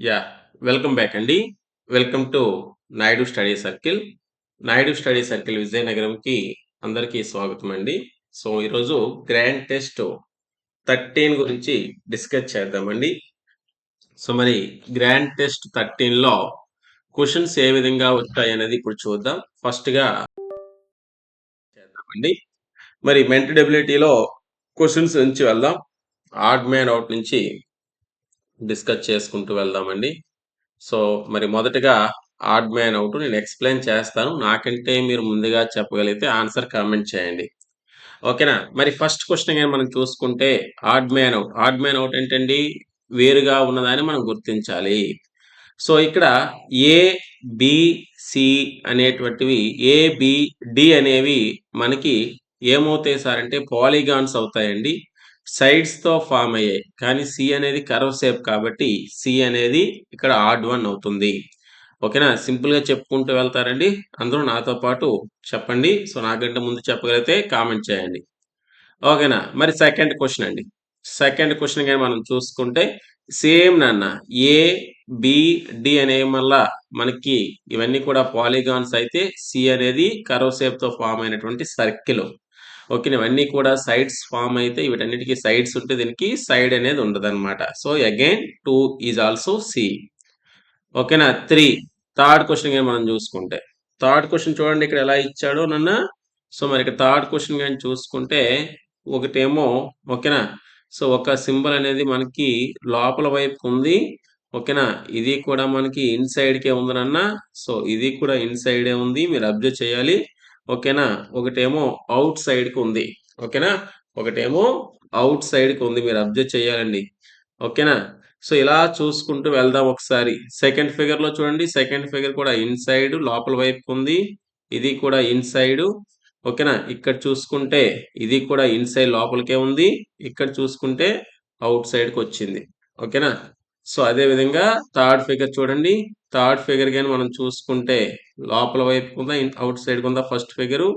Yeah welcome back అండి welcome to Naidu study circle Naidu study circle విజయనగరంకి అందరికీ స్వాగతం అండి. సో ఈరోజు గ్రాండ్ టెస్ట్ థర్టీన్ గురించి డిస్కస్ చేద్దామండి. సో మరి గ్రాండ్ టెస్ట్ థర్టీన్లో క్వశ్చన్స్ ఏ విధంగా వచ్చాయి అనేది ఇప్పుడు చూద్దాం. ఫస్ట్గా చేద్దామండి. మరి మెంటల్ డెబిలిటీలో క్వశ్చన్స్ నుంచి వెళ్దాం. ఆడ్ మ్యాన్ అవుట్ నుంచి డిస్కస్ చేసుకుంటూ వెళ్దామండి. సో మరి మొదటగా ఆడ్ మ్యాన్ అవుట్ నేను ఎక్స్ప్లెయిన్ చేస్తాను. నాకంటే మీరు ముందుగా చెప్పగలిగితే ఆన్సర్ కామెంట్ చేయండి. ఓకేనా? మరి ఫస్ట్ క్వశ్చన్ కానీ మనం చూసుకుంటే odd man out. Odd man out ఏంటండి? వేరుగా ఉన్నదాన్ని మనం గుర్తించాలి. సో ఇక్కడ ఏ సి అనేటువంటివి ఏ డి అనేవి మనకి ఏమవుతాయి సార్ అంటే పాలిగాన్స్ అవుతాయండి. సైడ్స్తో ఫామ్ అయ్యాయి. కానీ సి అనేది కర్వ్ షేప్ కాబట్టి సి అనేది ఇక్కడ ఆడ్ వన్ అవుతుంది. ఓకేనా? సింపుల్గా చెప్పుకుంటూ వెళ్తారండి. అందరూ నాతో పాటు చెప్పండి. సో నాకంటే ముందు చెప్పగలిగితే కామెంట్ చేయండి. ఓకేనా? మరి సెకండ్ క్వశ్చన్ అండి. సెకండ్ క్వశ్చన్ కానీ మనం చూసుకుంటే సేమ్ నాన్న ఏ బి డి అనే వల్ల మనకి ఇవన్నీ కూడా పాలిగాన్స్ అయితే సి అనేది కరో షేప్ ఫామ్ అయినటువంటి సర్కిల్ ఓకే ఇవన్నీ కూడా సైడ్స్ ఫామ్ అయితే వీటన్నిటికీ సైడ్స్ ఉంటే దీనికి సైడ్ అనేది ఉండదు అనమాట so again two is also C ఓకేనా? త్రీ థర్డ్ క్వశ్చన్ కానీ మనం చూసుకుంటే. థర్డ్ క్వశ్చన్ చూడండి ఇక్కడ ఎలా ఇచ్చాడో నన్న. సో మరి ఇక్కడ థర్డ్ క్వశ్చన్ కానీ చూసుకుంటే ఒకటేమో ఓకేనా? సో ఒక సింబల్ అనేది మనకి లోపల వైపు ఉంది. ఓకేనా? ఇది కూడా మనకి ఇన్సైడ్కే ఉందనన్న సో ఇది కూడా ఇన్సైడే ఉంది. మీరు అబ్జర్వ్ చేయాలి. ఓకేనా? ఒకటేమో అవుట్ సైడ్కి ఉంది. ఓకేనా? ఒకటేమో అవుట్ సైడ్కి ఉంది. మీరు అబ్జర్వ్ చేయాలండి. ఓకేనా? సో ఇలా చూసుకుంటూ వెళ్దాం ఒకసారి. సెకండ్ ఫిగర్లో చూడండి. సెకండ్ ఫిగర్ కూడా ఇన్సైడ్ లోపల వైపు ఉంది. ఇది కూడా ఇన్సైడ్. ఓకేనా? ఇక్కడ చూసుకుంటే ఇది కూడా ఇన్సైడ్ లోపలికే ఉంది. ఇక్కడ చూసుకుంటే అవుట్ సైడ్కి వచ్చింది. ఓకేనా? సో అదే విధంగా థర్డ్ ఫిగర్ చూడండి. థర్డ్ ఫిగర్ కానీ మనం చూసుకుంటే లోపల వైపు ఉందా అవుట్ సైడ్ ఉందా ఫస్ట్ ఫిగర్?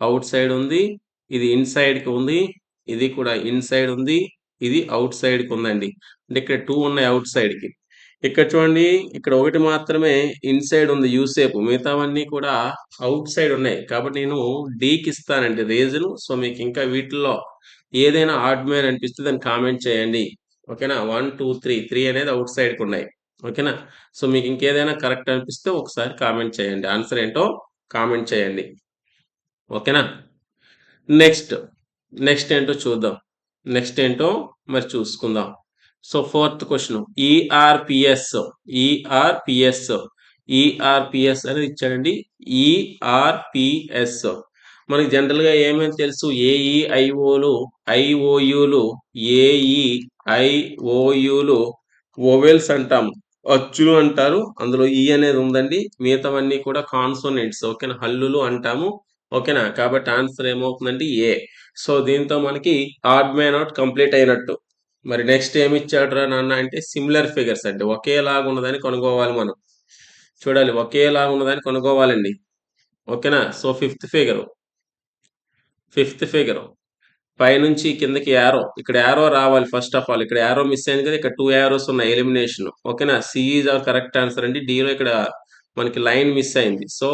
అవుట్ సైడ్ ఉంది ఇది ఇన్సైడ్కి ఉంది ఇది కూడా ఇన్సైడ్ ఉంది ఇది అవుట్ సైడ్కి ఉందండి. అంటే ఇక్కడ టూ ఉన్నాయి అవుట్ సైడ్కి. ఇక్కడ చూడండి ఇక్కడ ఒకటి మాత్రమే ఇన్సైడ్ ఉంది యూసేపు మిగతావన్నీ కూడా అవుట్ సైడ్ ఉన్నాయి. కాబట్టి నేను డీకి ఇస్తానండి రీజన్ సో మీకు ఇంకా వీటిల్లో ఏదైనా ఆడ్ అనిపిస్తే దాన్ని కామెంట్ చేయండి. ఓకేనా? వన్ టూ త్రీ త్రీ అనేది అవుట్ సైడ్కి ఉన్నాయి. ఓకేనా? సో మీకు ఇంకేదైనా కరెక్ట్ అనిపిస్తే ఒకసారి కామెంట్ చేయండి. ఆన్సర్ ఏంటో కామెంట్ చేయండి. ఓకేనా? నెక్స్ట్ నెక్స్ట్ ఏంటో చూద్దాం. నెక్స్ట్ ఏంటో మరి చూసుకుందాం. So fourth question. ERPS ERPS ERPS అనేది ఇచ్చాడండి. ఈఆర్పిఎస్ మనకి జనరల్గా ఏమేమి తెలుసు? ఏఈఐఓలు ఐఓయులు ఏఈ ఐఓయులు ఓవెల్స్ అంటాం. అచ్చులు అంటారు. అందులో ఈ అనేది ఉందండి. మిగతావన్నీ కూడా కాన్సోనెంట్స్ ఓకేనా? హల్లులు అంటాము. ఓకేనా? కాబట్టి ఆన్సర్ ఏమవుతుందండి ఏ సో దీంతో మనకి ఆడ్ మ్యాన్ అవుట్ కంప్లీట్ అయినట్టు. మరి నెక్స్ట్ ఏమి ఇచ్చాడు రా నాన్న అంటే సిమిలర్ ఫిగర్స్ అంటే ఒకేలాగా ఉన్నదని కొనుక్కోవాలి మనం. చూడాలి. ఒకేలాగా ఉన్నదని కొనుక్కోవాలండి. ఓకేనా? So fifth figure fifth figure. పైనుంచి కిందకి యారో ఇక్కడ యారో రావాలి ఫస్ట్ ఆఫ్ ఆల్ ఇక్కడ యారో మిస్ అయింది కదా ఇక్కడ టూ యారోస్ ఉన్నాయి ఎలిమినేషన్ ఓకేనా సి ఆర్ కరెక్ట్ ఆన్సర్ అండి. డిలో ఇక్కడ మనకి లైన్ మిస్ అయింది. సో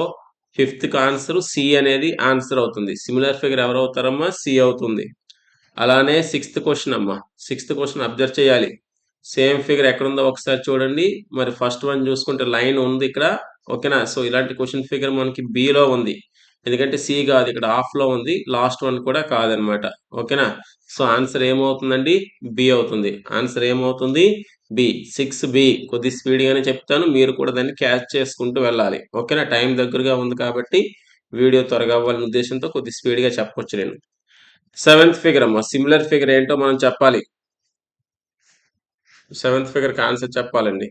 ఫిఫ్త్ ఆన్సర్ సి అనేది ఆన్సర్ అవుతుంది. సిమిలర్ ఫిగర్ ఎవరు అవుతారమ్మా? సి అవుతుంది. అలానే సిక్స్త్ క్వశ్చన్ అమ్మా. సిక్స్త్ క్వశ్చన్ అబ్జర్వ్ చేయాలి. సేమ్ ఫిగర్ ఎక్కడ ఉందో ఒకసారి చూడండి. మరి ఫస్ట్ వన్ చూసుకుంటే లైన్ ఉంది ఇక్కడ. ఓకేనా సో ఇలాంటి క్వశ్చన్ ఫిగర్ మనకి బిలో ఉంది. ఎందుకంటే సి కాదు ఇక్కడ ఆఫ్లో ఉంది లాస్ట్ వన్ కూడా కాదనమాట. ఓకేనా? సో ఆన్సర్ ఏమవుతుందండి? బి అవుతుంది. ఆన్సర్ ఏమవుతుంది? బి సిక్స్ బి కొద్ది స్పీడ్గానే చెప్తాను. మీరు కూడా దాన్ని క్యాచ్ చేసుకుంటూ వెళ్ళాలి. ఓకేనా? టైం దగ్గరగా ఉంది కాబట్టి వీడియో త్వరగా అవ్వాలనే ఉద్దేశంతో కొద్ది స్పీడ్గా చెప్పవచ్చు చెప్పొచ్చు నేను. సెవెంత్ ఫిగర్ అమ్మ. సిమిలర్ ఫిగర్ ఏంటో మనం చెప్పాలి. సెవెంత్ ఫిగర్కి ఆన్సర్ చెప్పాలండి.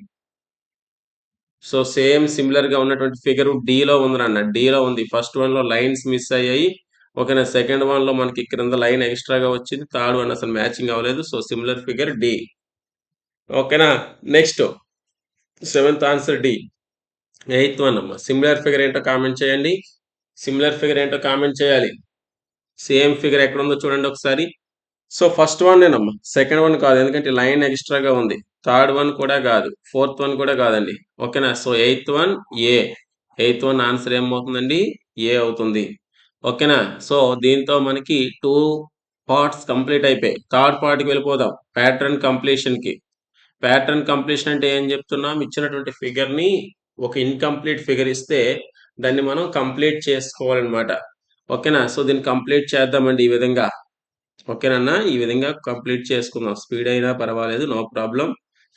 సో సేమ్ సిమిలర్గా ఉన్నటువంటి ఫిగర్ డిలో ఉంది అన్న డిలో ఉంది. ఫస్ట్ వన్లో లైన్స్ మిస్ అయ్యాయి. ఓకేనా? సెకండ్ వన్లో మనకి క్రింద లైన్ ఎక్స్ట్రాగా వచ్చింది. థర్డ్ వన్ అసలు మ్యాచింగ్ అవ్వలేదు. సో సిమిలర్ ఫిగర్ డి ఓకేనా? Next seventh answer D eighth one అమ్మా. సిమిలర్ ఫిగర్ ఏంటో కామెంట్ చేయండి. సిమిలర్ ఫిగర్ ఏంటో కామెంట్ చేయాలి. సేమ్ ఫిగర్ ఎక్కడ ఉందో చూడండి ఒకసారి. సో ఫస్ట్ వన్ నేనమ్మా. సెకండ్ వన్ కాదు. ఎందుకంటే లైన్ ఎక్స్ట్రాగా ఉంది. థర్డ్ వన్ కూడా కాదు ఫోర్త్ వన్ కూడా కాదండి. ఓకేనా? So eighth one A. Eighth one answer ఏమవుతుందండి? ఏ అవుతుంది. ఓకేనా? సో దీంతో మనకి టూ పార్ట్స్ కంప్లీట్ అయిపోయాయి. థర్డ్ పార్ట్కి వెళ్ళిపోదాం. ప్యాటర్న్ కంప్లీషన్కి. ప్యాటర్న్ కంప్లీషన్ అంటే ఏం చెప్తున్నాం? ఇచ్చినటువంటి ఫిగర్ని ఒక ఇన్కంప్లీట్ ఫిగర్ ఇస్తే దాన్ని మనం కంప్లీట్ చేసుకోవాలన్నమాట. ఓకేనా? సో దీన్ని కంప్లీట్ చేద్దామండి ఈ విధంగా. ఓకేనన్నా? ఈ విధంగా కంప్లీట్ చేసుకుందాం. స్పీడ్ అయినా పర్వాలేదు నో ప్రాబ్లం.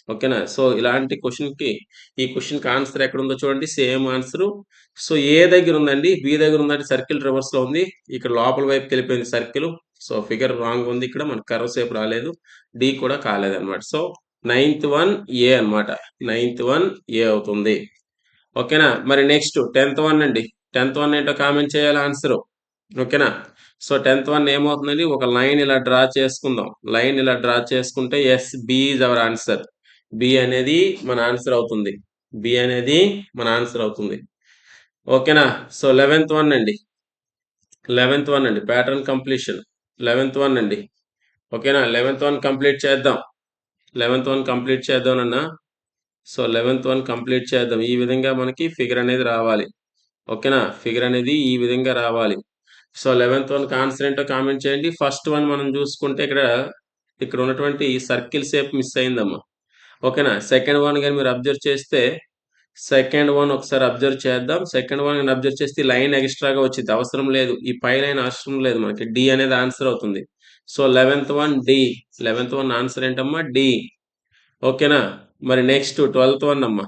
ఓకేనా? సో ఇలాంటి క్వశ్చన్కి ఈ క్వశ్చన్కి ఆన్సర్ ఎక్కడ ఉందో చూడండి. Same answer. సో ఏ దగ్గర ఉందండి? బి దగ్గర ఉందంటే సర్కిల్ రివర్స్లో ఉంది. ఇక్కడ లోపల వైపు వెళ్ళిపోయింది సర్కిల్. సో ఫిగర్ రాంగ్ ఉంది ఇక్కడ. మనకు కర్వ్ సేపు రాలేదు. డి కూడా కాలేదు అనమాట సో నైన్త్ వన్ ఏ అనమాట నైన్త్ వన్ ఏ అవుతుంది. ఓకేనా? మరి నెక్స్ట్ టెన్త్ వన్ అండి. టెన్త్ వన్ ఏంటో కామెంట్ చేయాలి ఆన్సర్. ఓకేనా? సో టెన్త్ వన్ ఏమవుతుందండి? ఒక లైన్ ఇలా డ్రా చేసుకుందాం. లైన్ ఇలా డ్రా చేసుకుంటే yes B is our answer. B అనేది మన ఆన్సర్ అవుతుంది. బి అనేది మన ఆన్సర్ అవుతుంది. ఓకేనా సో లెవెన్త్ వన్ అండి. లెవెన్త్ వన్ అండి. ప్యాటర్న్ కంప్లీషన్ లెవెన్త్ వన్ అండి. ఓకేనా లెవెన్త్ వన్ కంప్లీట్ చేద్దాం. లెవెన్త్ వన్ కంప్లీట్ చేద్దాం అన్న సో లెవెన్త్ వన్ కంప్లీట్ చేద్దాం. ఈ విధంగా మనకి ఫిగర్ అనేది రావాలి. ఓకేనా ఫిగర్ అనేది ఈ విధంగా రావాలి. సో లెవెన్త్ వన్ ఆన్సర్ ఏంటో కామెంట్ చేయండి. ఫస్ట్ వన్ మనం చూసుకుంటే ఇక్కడ ఇక్కడ ఉన్నటువంటి సర్కిల్ షేప్ మిస్ అయిందమ్మా. ఓకేనా? సెకండ్ వన్ కానీ మీరు అబ్జర్వ్ చేస్తే సెకండ్ వన్ ఒకసారి అబ్జర్వ్ చేద్దాం. సెకండ్ వన్ కానీ అబ్జర్వ్ చేస్తే లైన్ ఎక్స్ట్రాగా వచ్చింది. అవసరం లేదు. ఈ పై లైన్ అవసరం లేదు మనకి. డి అనేది ఆన్సర్ అవుతుంది. So eleventh one D. Eleventh one answer ఏంటమ్మా? డి. ఓకేనా? మరి నెక్స్ట్ ట్వెల్త్ వన్ అమ్మా.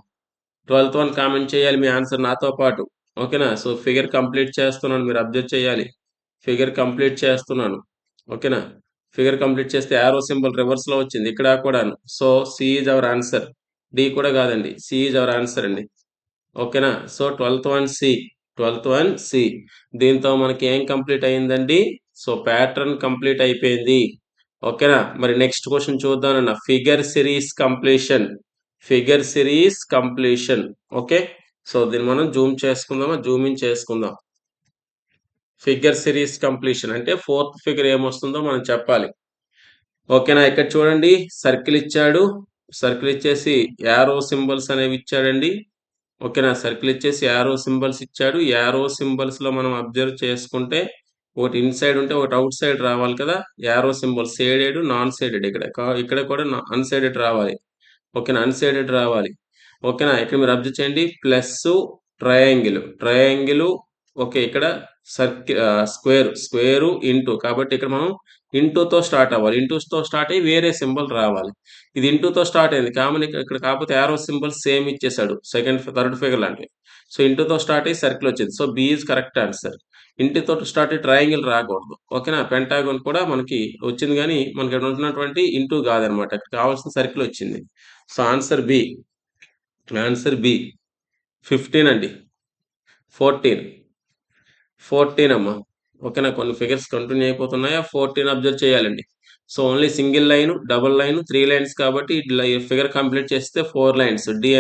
ట్వెల్త్ వన్ కామెంట్ చేయాలి మీ ఆన్సర్ నాతో పాటు. ఓకేనా? సో ఫిగర్ కంప్లీట్ చేస్తున్నాను. మీరు అబ్జర్వ్ చేయాలి. ఫిగర్ కంప్లీట్ చేస్తున్నాను. ఓకేనా? ఫిగర్ కంప్లీట్ చేస్తే యారో సింబల్ రివర్స్లో వచ్చింది. ఇక్కడ కూడా so C is our answer D కూడా కాదండి. సి ఈజ్ అవర్ ఆన్సర్ అండి. ఓకేనా? So twelfth one C twelfth one C దీంతో మనకి ఏం కంప్లీట్ అయిందండి సో ప్యాటర్న్ కంప్లీట్ అయిపోయింది. ఓకేనా? మరి next question చూద్దామన్న. Figure series completion figure series completion okay so దీన్ని మనం జూమ్ చేసుకుందామా? జూమ్ ఇన్ చేసుకుందాం. Figure series completion. అంటే ఫోర్త్ ఫిగర్ ఏమొస్తుందో మనం చెప్పాలి. ఓకేనా? ఇక్కడ చూడండి. సర్కిల్ ఇచ్చాడు. సర్కిల్ ఇచ్చేసి యారో సింబల్స్ అనేవి ఇచ్చాడండి. ఓకేనా? సర్కిల్ ఇచ్చేసి యారో సింబల్స్ ఇచ్చాడు. యారో సింబల్స్లో మనం అబ్జర్వ్ చేసుకుంటే ఒకటి ఇన్సైడ్ ఉంటే ఒకటి అవుట్ సైడ్ రావాలి కదా? Arrow symbol shaded non shaded ఇక్కడ కా- ఇక్కడ కూడా అన్సైడెడ్ రావాలి. ఓకేనా? అన్సైడెడ్ రావాలి. ఓకేనా? ఇక్కడ మీరు అబ్జర్వ్ చేయండి. Plus triangle. ట్రయాంగిల్ ఓకే ఇక్కడ సర్కిల్ స్క్వేర్ స్క్వేరు ఇంటూ. కాబట్టి ఇక్కడ మనం ఇంటూతో స్టార్ట్ అవ్వాలి. ఇంటూతో స్టార్ట్ అయ్యి వేరే సింబల్ రావాలి. ఇది ఇంటూతో స్టార్ట్ అయింది. కామన్ ఇక్కడ ఇక్కడ కాకపోతే యారో సింబల్ సేమ్ ఇచ్చేసాడు. సెకండ్ థర్డ్ ఫిగర్ లాంటివి. సో ఇంటూతో స్టార్ట్ అయ్యి సర్కిల్ వచ్చింది. So B is correct answer. ఇంటితో start అయ్యి ట్రయాంగిల్ రాకూడదు. ఓకేనా? పెంటాగోన్ కూడా మనకి వచ్చింది కానీ మనకి ఇక్కడ ఉంటున్నటువంటి ఇంటూ కాదనమాట. ఇక్కడ కావాల్సిన సర్కిల్ వచ్చింది. So answer B. Answer B. Fifteen అండి. ఫోర్టీన్. ఫోర్టీన్ అమ్మా. ఓకేనా కొన్ని ఫిగర్స్ కంటిన్యూ అయిపోతున్నాయా? ఫోర్టీన్ అబ్జర్వ్ చేయాలండి. So only single line double line three lines కాబట్టి ఫిగర్ కంప్లీట్ చేస్తే ఫోర్ లైన్స్ డి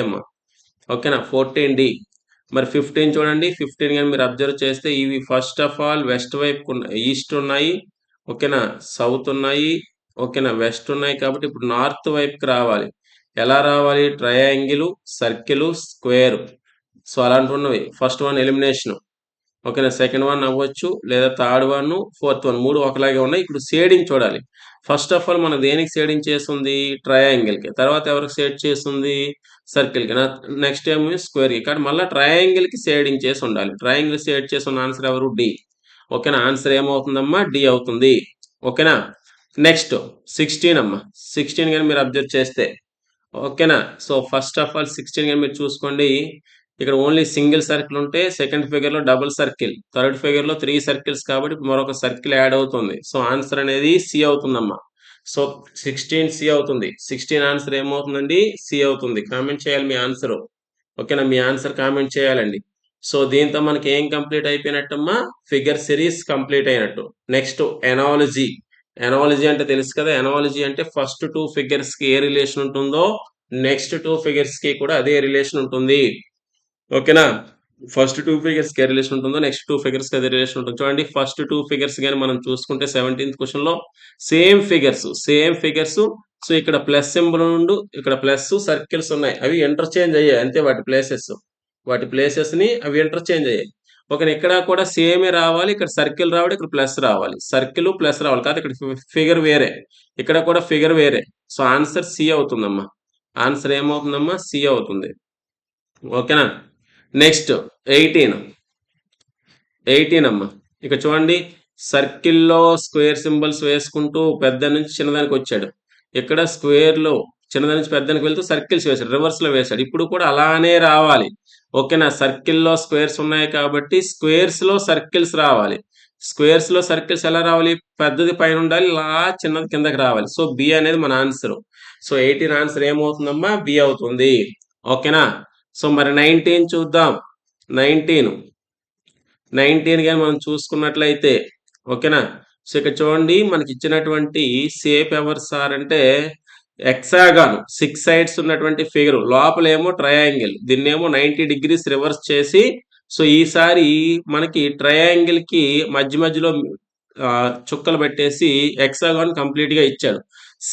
ఓకేనా? ఫోర్టీన్ డి మరి ఫిఫ్టీన్ చూడండి. ఫిఫ్టీన్ కానీ మీరు అబ్జర్వ్ చేస్తే ఇవి ఫస్ట్ ఆఫ్ ఆల్ వెస్ట్ వైపు ఈస్ట్ ఉన్నాయి. ఓకేనా? సౌత్ ఉన్నాయి. ఓకేనా? వెస్ట్ ఉన్నాయి కాబట్టి ఇప్పుడు నార్త్ వైపుకి రావాలి. ఎలా రావాలి? ట్రయాంగిల్ సర్కిల్ స్క్వేర్ సో అలాంటి ఉన్నవి. ఫస్ట్ వన్ ఎలిమినేషన్ ఓకేనా సెకండ్ వన్ అవ్వచ్చు లేదా థర్డ్ వన్ ఫోర్త్ వన్ మూడు ఒకలాగే ఉన్నాయి. ఇప్పుడు షేడింగ్ చూడాలి. ఫస్ట్ ఆఫ్ ఆల్ మనం దేనికి షేడింగ్ చేస్తుంది? ట్రయాంగిల్కి తర్వాత ఎవరికి షేడ్ చేస్తుంది? సర్కిల్కి. నెక్స్ట్ ఏమో స్క్వేర్కి. కానీ మళ్ళీ ట్రయాంగిల్కి షేడింగ్ చేసి ఉండాలి. ట్రయాంగిల్ షేడ్ చేసి ఉన్న ఆన్సర్ ఎవరు? డి ఓకేనా? ఆన్సర్ ఏమవుతుందమ్మా? డి అవుతుంది. ఓకేనా? నెక్స్ట్ సిక్స్టీన్ అమ్మా. సిక్స్టీన్ కానీ మీరు అబ్జర్వ్ చేస్తే. ఓకేనా? So first of all sixteen కానీ మీరు చూసుకోండి. ఇక్కడ ఓన్లీ సింగిల్ సర్కిల్ ఉంటే సెకండ్ ఫిగర్లో డబుల్ సర్కిల్ థర్డ్ ఫిగర్లో త్రీ సర్కిల్స్ కాబట్టి మరొక సర్కిల్ యాడ్ అవుతుంది. సో ఆన్సర్ అనేది సి అవుతుందమ్మా. సో సిక్స్టీన్ సి అవుతుంది. సిక్స్టీన్ ఆన్సర్ ఏమవుతుందండి? సి అవుతుంది. కామెంట్ చేయాలి మీ ఆన్సర్ ఓకేనా మీ ఆన్సర్ కామెంట్ చేయాలండి. సో దీంతో మనకి ఏం కంప్లీట్ అయిపోయినట్టమ్మా? ఫిగర్ సిరీస్ కంప్లీట్ అయినట్టు. నెక్స్ట్ ఎనాలజీ ఎనాలజీ అంటే తెలుసు కదా? ఎనాలజీ అంటే ఫస్ట్ టూ ఫిగర్స్కి ఏ రిలేషన్ ఉంటుందో నెక్స్ట్ టూ ఫిగర్స్కి కూడా అదే రిలేషన్ ఉంటుంది. ఓకేనా? ఫస్ట్ టూ ఫిగర్స్కి రిలేషన్ ఉంటుందో నెక్స్ట్ టూ ఫిగర్స్ అదే రిలేషన్ ఉంటుంది. చూడండి ఫస్ట్ టూ ఫిగర్స్ కానీ మనం చూసుకుంటే సెవెంటీన్త్ క్వశ్చన్లో same figures same figures so ఇక్కడ ప్లస్ సింబల్ నుండి ఇక్కడ ప్లస్ సర్కిల్స్ ఉన్నాయి. అవి ఇంటర్చేంజ్ అయ్యాయి అంతే వాటి ప్లేసెస్ వాటి ప్లేసెస్ని అవి ఇంటర్చేంజ్ అయ్యాయి. ఓకే ఇక్కడ కూడా సేమే రావాలి ఇక్కడ సర్కిల్ రావాలి ఇక్కడ ప్లస్ రావాలి. సర్కిల్ ప్లస్ రావాలి కాదు ఇక్కడ ఫిగర్ వేరే. ఇక్కడ కూడా ఫిగర్ వేరే. సో ఆన్సర్ సి అవుతుందమ్మా. ఆన్సర్ ఏమవుతుందమ్మా? సి అవుతుంది. ఓకేనా? నెక్స్ట్ ఎయిటీన్ ఎయిటీన్ అమ్మా. ఇక చూడండి సర్కిల్లో స్క్వేర్ సింబల్స్ వేసుకుంటూ పెద్ద నుంచి చిన్నదానికి వచ్చాడు. ఇక్కడ స్క్వేర్లో చిన్నదాని నుంచి పెద్దానికి వెళ్తూ సర్కిల్స్ వేశాడు రివర్స్లో వేశాడు. ఇప్పుడు కూడా అలానే రావాలి. ఓకేనా సర్కిల్లో స్క్వేర్స్ ఉన్నాయి కాబట్టి స్క్వేర్స్లో సర్కిల్స్ రావాలి. స్క్వేర్స్లో సర్కిల్స్ ఎలా రావాలి? పెద్దది పైన ఉండాలి ఇలా చిన్నది కిందకి రావాలి. సో బి అనేది మన ఆన్సర్ సో ఎయిటీన్ ఆన్సర్ ఏమవుతుందమ్మా? బి అవుతుంది. ఓకేనా సో మరి నైన్టీన్ చూద్దాం. నైన్టీన్. నైన్టీన్ కానీ మనం చూసుకున్నట్లయితే ఓకేనా? సో ఇక్కడ చూడండి మనకి ఇచ్చినటువంటి సేఫ్ ఎవరు సార్ అంటే ఎక్సాగాన్ సిక్స్ సైడ్స్ ఉన్నటువంటి ఫిగర్ లోపలేమో ట్రయాంగిల్ దీన్నేమో నైన్టీ డిగ్రీస్ రివర్స్ చేసి సో ఈసారి మనకి ట్రయాంగిల్కి మధ్య మధ్యలో చుక్కలు పెట్టేసి ఎక్సాగాన్ కంప్లీట్గా ఇచ్చాడు.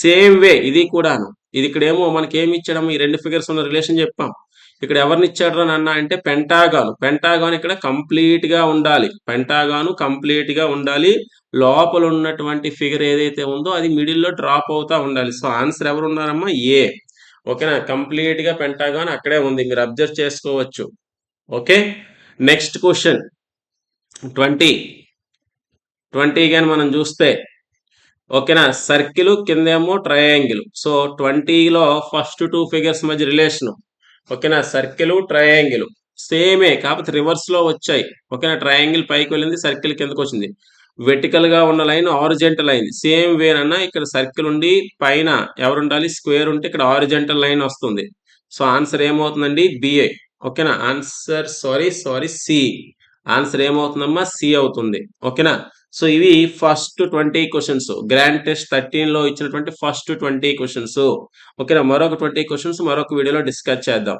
సేమ్ వే ఇది కూడాను. ఇది ఇక్కడేమో మనకి ఏమి ఇచ్చాడము ఈ రెండు ఫిగర్స్ ఉన్న రిలేషన్ చెప్పాం. ఇక్కడ ఎవరిని ఇచ్చాడు అని అన్నా అంటే పెంటాగాన్. పెంటాగాన్ ఇక్కడ కంప్లీట్గా ఉండాలి. పెంటాగాను కంప్లీట్గా ఉండాలి. లోపల ఉన్నటువంటి ఫిగర్ ఏదైతే ఉందో అది మిడిల్లో డ్రాప్ అవుతా ఉండాలి. సో ఆన్సర్ ఎవరు ఉన్నారమ్మా ఏ. ఓకేనా? కంప్లీట్గా పెంటాగాన్ అక్కడే ఉంది. మీరు అబ్జర్వ్ చేసుకోవచ్చు. Okay? Next question. Twenty. Twenty కానీ మనం చూస్తే. ఓకేనా? సర్కిల్ కిందేమో ట్రయాంగిల్. సో ట్వంటీలో ఫస్ట్ టూ ఫిగర్స్ మధ్య రిలేషన్. ఓకేనా? సర్కిల్ ట్రయాంగిల్ సేమే కాకపోతే రివర్స్లో వచ్చాయి. ఓకేనా? ట్రయాంగిల్ పైకి వెళ్ళింది సర్కిల్ కిందకి వచ్చింది. వెటికల్గా ఉన్న లైన్ ఆరిజెంటల్ అయింది సేమ్ వేనన్నా ఇక్కడ సర్కిల్ ఉండి పైన ఎవరు ఉండాలి? స్క్వేర్ ఉంటే ఇక్కడ ఆరిజెంటల్ లైన్ వస్తుంది. సో ఆన్సర్ ఏమవుతుందండి? బిఏ ఓకేనా? Answer sorry sorry C answer ఏమవుతుందమ్మా? C అవుతుంది. ఓకేనా? సో ఇవి first twenty questions grand test థర్టీన్లో ఇచ్చినటువంటి ఫస్ట్ ట్వంటీ క్వశ్చన్స్ ఓకేనా మరొక ట్వంటీ క్వశ్చన్స్ మరొక వీడియోలో డిస్కస్ చేద్దాం.